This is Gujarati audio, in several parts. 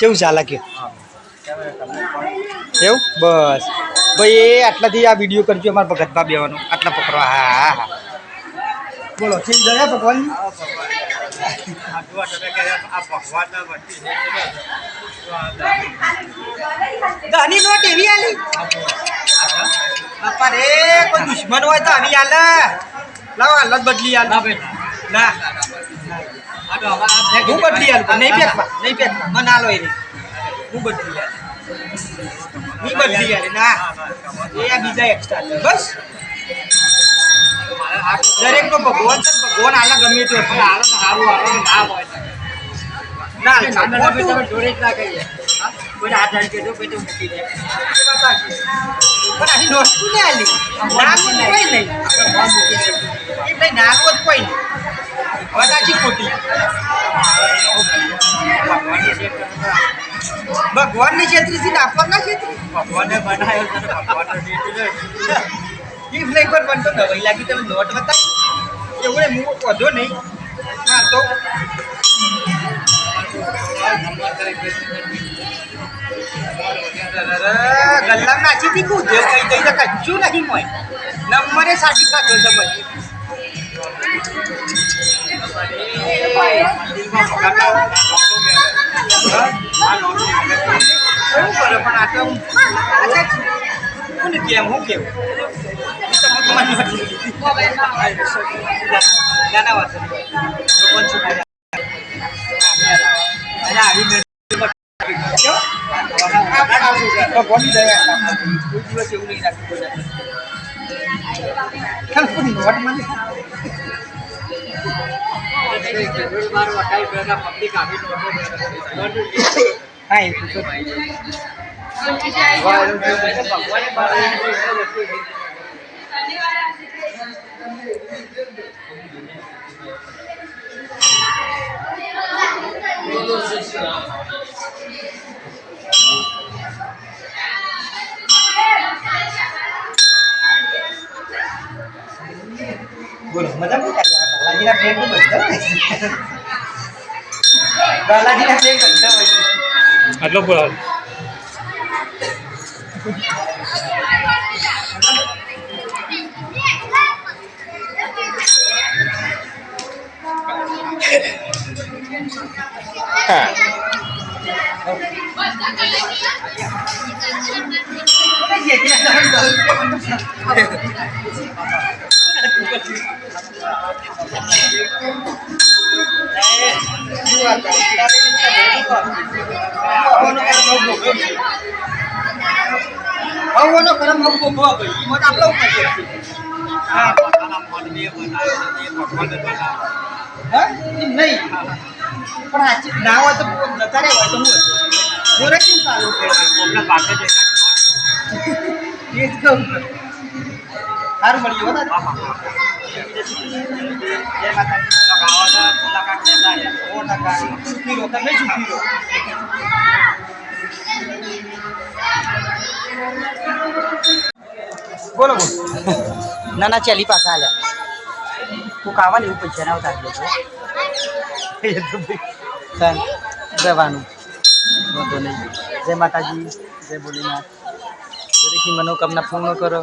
કેવું ચાલે કે એવું બસ. ભાઈ એ આટલાથી આ વીડિયો કરજો અમારા ભગતભા બેવાનો. આટલા પકડવા. હા હા હા. બોલો છે જાય ભગવાન દાની નોટ એવી આલી. બાપા રે કોઈ દુશ્મન હોય તો આવી આલે. લાવો હાલત બદલી આલ. ના. હું બદલી આલ નહીં પેકવા નહીં પેકવા મને આલો એની હું બદલી આલની બદલી આલ ના. એ આ બીજા એક્સ્ટ્રા બસ. દરેક નો ભગવાન છે ભગવાન આલા ગમે તે પણ આલા સારું આલો ના હોય. ના ખોટું. જોડે જ ના કહીએ. કોઈ કોઈ તો મૂકી દે. પણ આની નોટ કોને આલી. નાનું કોઈ નહીં. એટલે નાનું જ કોઈ નહીં. વાત સાચી ભગવાન ભગવાનની છેતરી થી ના છેતરી? ભગવાને બનાવ્યો છે ભગવાનનો ઈ ફ્લેવર બનતો દવાઈ લાગી. તમે નોટ બતાવી. એવું ને હું વધો નહીં. હા તો. ગલ્લા નાચી હતી કું દેવ કઈ કઈ કચ્છું નહીં મોય નંબરે સાચી ખાધો સમજ પણ આ તો કોને કેમ હું કેવું નાના વાત ભગવાન છૂટાડ્યા અને આવી ભગવાનની દયા કોઈ દિવસ એવું નહીં રાખતું ચાલ કોઈ નોટ મને હા એ પૂછો બોલો મજા બાલાજીના ફ્રેન્ડ બધા હોય બાલાજીના ફ્રેન્ડ બધા હોય આટલો બોલાવ ભગવાનનો કરમ હમ ભોગવો છે નહીં પણ આજે ના હોય તો નતા રે હોય તો હું બોલે કેમ ચાલુ એ જ કહું. સારું મળ્યું હો જય માતાજી સો ટકા સુખી રહો તમે સુખી રહો બોલો બોલો ના ના ચાલી પાસે હાલ્યા હું ખાવા એવું પૈસા ના આવતા જવાનું. વાંધો નહીં. જય માતાજી જય બોલીનાથ દરેકની મનોકામના પૂર્ણ કરો.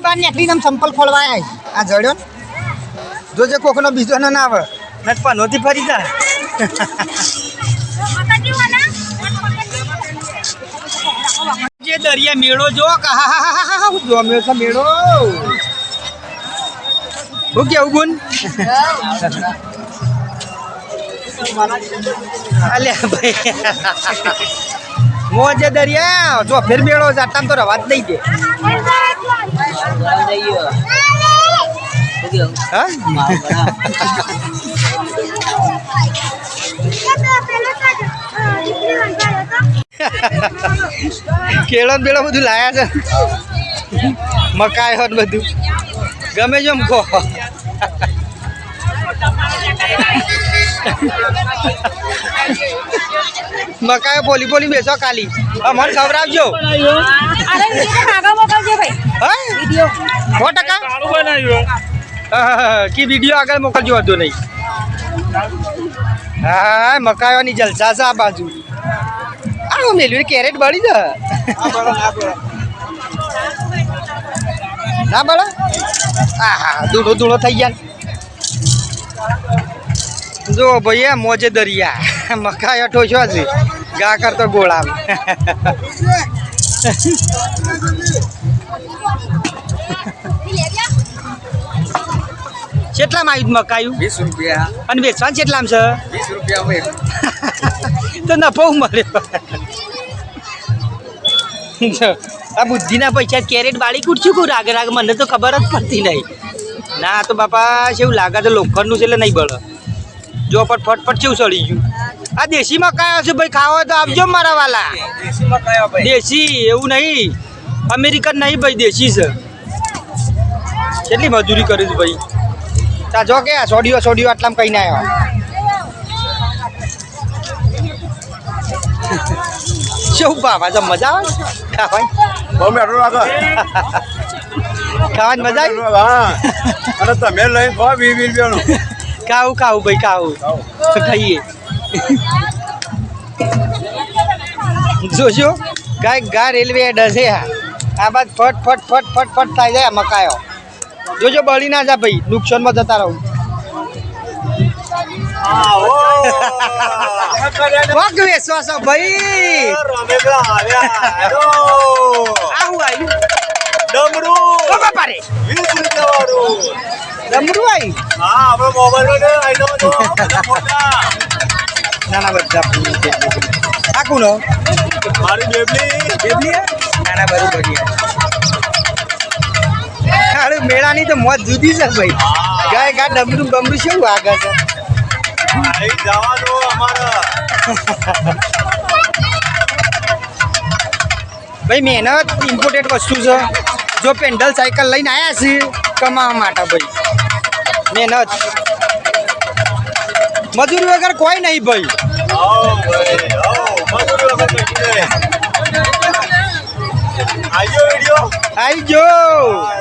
થી બાર નીકળીને આમ સંપલ ખોલવાય આ જડ્યો ને. જોજે કોકનો બીજો ન ના આવે. નટ નહોતી ફરી જા જે દરિયા મેળો જો જોમ્યો છે મેળો. હું કેવું ગુન અલ્યા ભાઈ. મોજે દરિયા. જો ફેર મેળો જાતા તો રવા જ નહીં દે. હા કેળો બેળો બધું લાયા છે. મકાઈ હોત બધું. ગમે જેમ કહો મકાઈ પોલી પોલી બેસો કાલી અમને ખવડાવજો. અરે સો ટકા કી વીડિયો આગળ મોકલજો હતો નહીં. હા મકાઈઓની જલસા છે આ બાજુ. આ હું મેલ્યું કેરેટ બળી ના બળે? હા હા ધૂળો ધૂળો થઈ ગયા જો ભાઈ આ મોજે દરિયા. મકાઈ અઠો છો છે. ગા કરતો ગોળામ. કેટલામાં આવ્યું મકાયું વીસ રૂપિયા. અને વેચવાનું કેટલામ છે? વીસ રૂપિયા તો નફો મળ્યો આ બુદ્ધિના પૈસા કેરેટ બાળી કૂટશું કું રાગે રાગે મને તો ખબર જ પડતી નહીં. ના તો બાપા એવું લાગે તો લોખંડનું છે એટલે નહીં બળે. જો પણ ફટફટ કેવું સળી ગયું. આ દેશી મકાઈ હશે ભાઈ ખાવો તો આપજો મારા વાલા. ભાઈ દેશી એવું નહીં. અમેરિકન નહીં ભાઈ દેશી છે. કેટલી મજૂરી કરીશ ભાઈ? તા જો કે સોડિયો સોડિયો આટલામાં કહીને આવ્યો શું બાબા તો મજા આવે ખાવાની? મજા આવી? હા. અને તમે લઈને ખો વીસ વીસ રૂપિયાનું. ખાવું ખાવું ભાઈ ખાવું. ખાઈએ. જોજો ગાય ગા રેલવે ડસે આ આ બાદ ફટ ફટ ફટ ફટ ફટ થાય જાય મકાયો. જોજો બળી ના જા ભાઈ નુકસાનમાં જતા રહું. છો ભાઈ. આવું આવ્યું ઓ બાપા રે ડમરું આવ્યું ના ના બધા આ કોનો બેબલી. ના ના બરોબર મેળાની તો મોત જુદી છે ભાઈ. ગાય ગા ડમરું બમરું શું આગળ છે? ભાઈ મહેનત ઇમ્પોર્ટેન્ટ વસ્તુ છે. જો પેન્ડલ સાયકલ લઈને આવ્યા છીએ કમાવા માટે ભાઈ. મહેનત. મજૂરી વગર કોઈ નહીં ભાઈ. આવી જો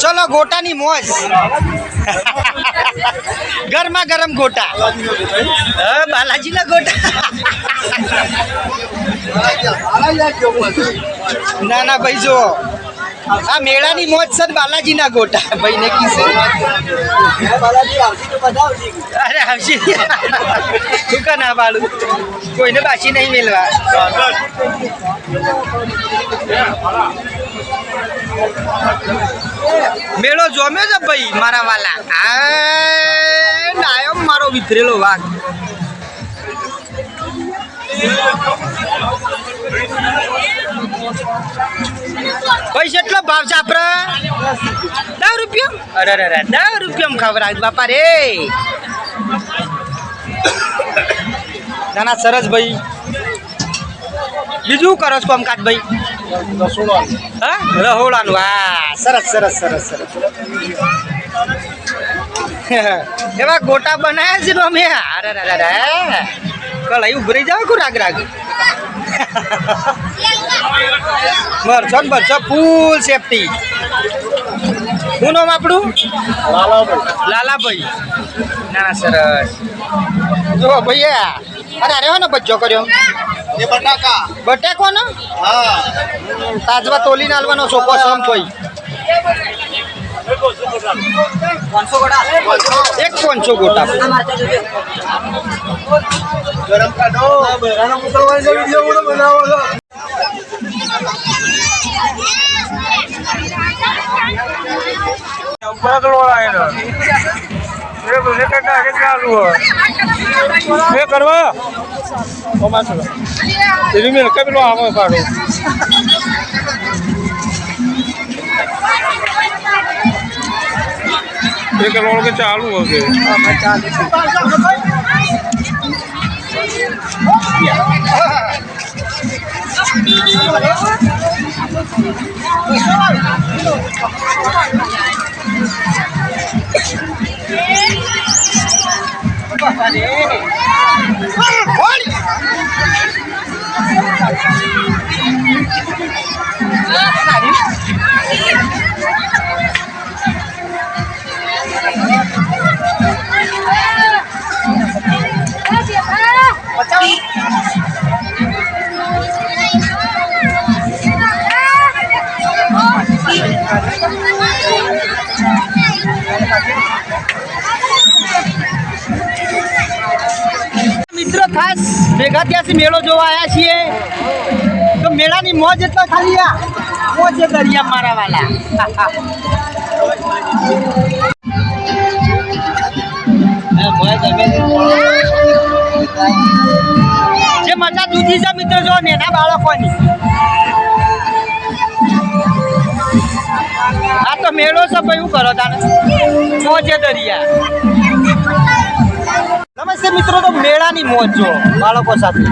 ચલો ગોટાની મોજ. ગરમા ગરમ ગોટા. બાલાજી બાલાજીના ગોટા. ના ના ભાઈ જો આ મેળાની મોજ છે બાલાજીના ગોટા. ભાઈ ને કિસે અરે આવશે. શું કા ના બાળું? કોઈને બાકી નહીં મેળવા મેળો જોમ્યો છે ભાઈ મારા વાલા. આ ડાયો મારો વિતરેલો વાઘ. ભાઈ એટલો ભાવ છે આપડે? દસ રૂપિયા? અરે અરે દસ રૂપિયા ખબર બાપા રે. ના ના સરસ ભાઈ. બીજું કરો છો કામકાજ ભાઈ? હા? રહોડાનું. હા, સરસ સરસ સરસ સરસ. એવા ગોટા બનાવ્યા છે અમે. અરે અરે અરે કલાઈ ઉભરી જાવ રાગ રાગ મરચો ને મરચો ફૂલ સેફટી શું નામ આપણું? લાલાભાઈ. લાલાભાઈ ના ના સરસ. જો ભાઈ અરે અરે હો ને બચ્ચો કર્યો? એ બટાકા. બટાકો ને હા તાજવા તોલી નાલવાનો સોપો સમ કોઈ એક પાંચસો ગોટા. ગરમ કાઢો. બનાવો એ બધે કાકા કે ચાલુ હોય એ કરવા ઓ માસલો એની મેલ કે પેલો આવો કાઢો એક રોલ કે ચાલુ હશે મિત્રો ભેગા ત્યાંથી મેળો જોવા આવ્યા છીએ. તો મેળાની મોજ એટલા ખાલી આ, મોજ દરિયા મારા વાલા. જે મજા જુદી છે, મિત્રો, જો નેના બાળકોની. આ તો મેળો છે ભાઈ શું કરો તાને મોજે દરિયા. નમસ્તે મિત્રો તો મેળાની મોજ જો બાળકો સાથે.